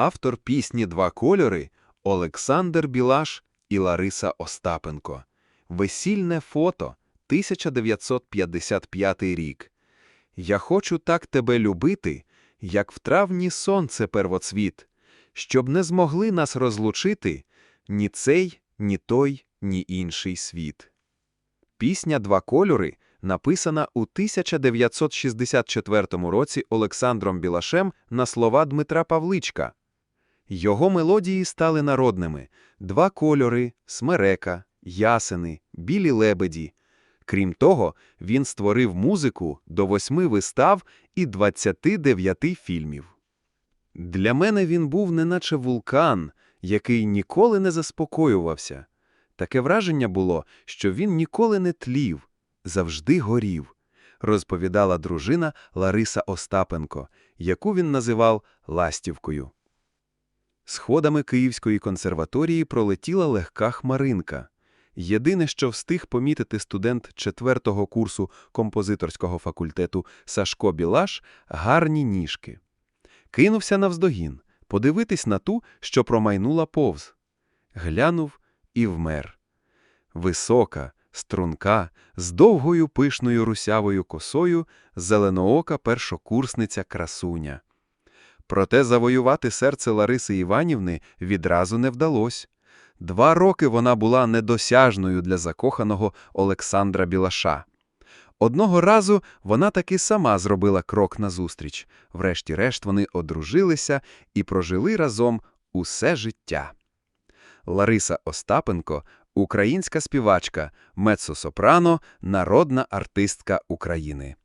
Автор пісні Два кольори Олександр Білаш і Лариса Остапенко. Весільне фото 1955 рік. Я хочу так тебе любити, як в травні сонце первоцвіт, щоб не змогли нас розлучити ні цей, ні той, ні інший світ. Пісня Два кольори написана у 1964 році Олександром Білашем на слова Дмитра Павличка. Його мелодії стали народними: два кольори, смерека, ясени, білі лебеді. Крім того, він створив музику до восьми вистав і 29 фільмів. Для мене він був неначе вулкан, який ніколи не заспокоювався. Таке враження було, що він ніколи не тлів, завжди горів, розповідала дружина Лариса Остапенко, яку він називав Ластівкою. Сходами Київської консерваторії пролетіла легка хмаринка. Єдине, що встиг помітити студент четвертого курсу композиторського факультету Сашко Білаш – гарні ніжки. Кинувся навздогін, подивитись на ту, що промайнула повз. Глянув і вмер. Висока, струнка, з довгою пишною русявою косою, зеленоока першокурсниця красуня. Проте завоювати серце Лариси Іванівни відразу не вдалося. Два роки вона була недосяжною для закоханого Олександра Білаша. Одного разу вона таки сама зробила крок назустріч. Врешті-решт вони одружилися і прожили разом усе життя. Лариса Остапенко – українська співачка, меццо-сопрано, народна артистка України.